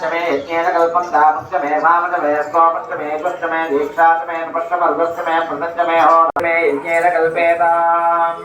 ஷ்மேன் கல்பம் தாபட்சமே பாமட்சமே ஸ்கோபட்சமே துஷ்டமே தீட்சாட்சமே பட்சமல்பட்சமே பிரதட்சமே ஹோமே யஜ்ஞேன கல்பேதாம்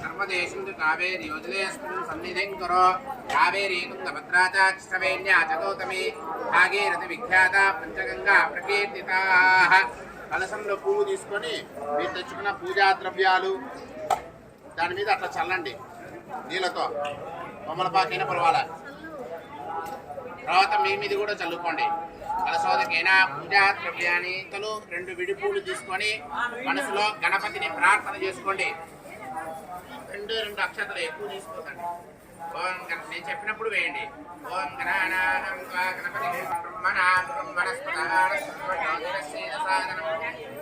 సర్వదేశం కావేరి యోజనేస్మిన్ సన్నిధిం కరో కావేరీ తుంగభద్రాచాష్టవేణ్యా భాగీరథి విఖ్యాత పంచగంగా ప్రకీర్తితా. కలసంలో పువ్వు తీసుకొని మీరు తెచ్చుకున్న పూజా ద్రవ్యాలు దాని మీద అట్లా చల్లండి నీళ్ళతో. కొమ్మలపాకైనా పర్వాలా తర్వాత మీ మీద కూడా చల్లుకోండి. కలసోదకైనా పూజా ద్రవ్యాన్ని రెండు విడి పూలు తీసుకొని మనసులో గణపతిని ప్రార్థన చేసుకోండి. రెండు రెండు అక్షతలు ఎక్కువ తీసుకోకండి. ఓం గణ- నేను చెప్పినప్పుడు వేయండి. ఓం గణానాం గణపతి బ్రహ్మణాం బ్రహ్మణస్పదానం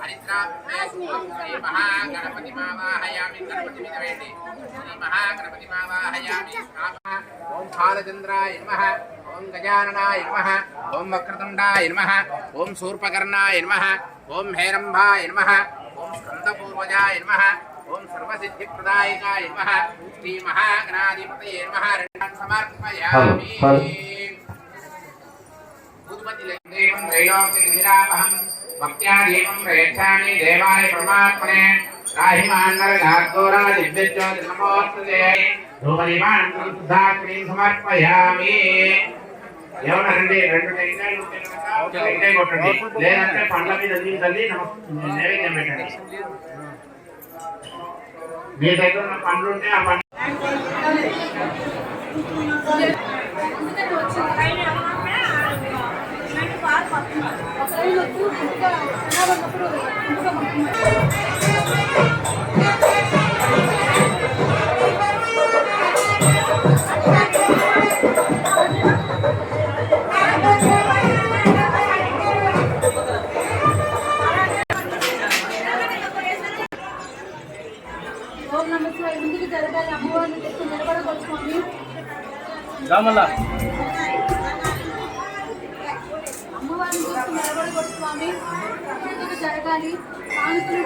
హరిద్రాభ్యేషుం శ్రీ మహాగణపతి మావాహయామి. గణపతి మీద వేయండి. శ్రీ మహాగణపతి మావాహయామి. ఓం బాలచంద్రాయ నమః. ఓం గజాననాయ నమః. ఓం వక్రతుండాయ నమః. ఓం శూర్పకర్ణాయ నమః. ఓం హేరంభాయ నమః. ఓం స్కందపూర్వజాయ నమః. ఓం సర్వసిద్ధిప్రదాయకాయ నమః శ్రీ మహాగణాధిపతయే నమః రెండాన్ సమర్పయామి భూపతిదేవం త్రైలోక్యనిరామహం భక్త్యాదీపం ప్రయచ్ఛామి దేవాయ పరమాత్మనే రాహిమాన్నరగార్గోరా దివ్యజ్యోతి నమోస్తుతే ధూమదీపాన్ సుధాగ్ని సమర్పయామి ఎవరండి రెండు టెంకాయలు ఉంటే కనుక ఒక టెంకాయ కొట్టండి లేదంటే పండ్ల మీద నీళ్ళని నమస్ నైవేద్యం పెట్టండి మీ దగ్గర ఉన్న పండ్లు ఉంటే ఆ పండ్లు ఓం ముందుకు జరగాలి? అమ్మవారిని తెచ్చి నిలబడగలుగుతామని అమ్మవారిని చూసి ముందుకు జరగాలి? కానుకలు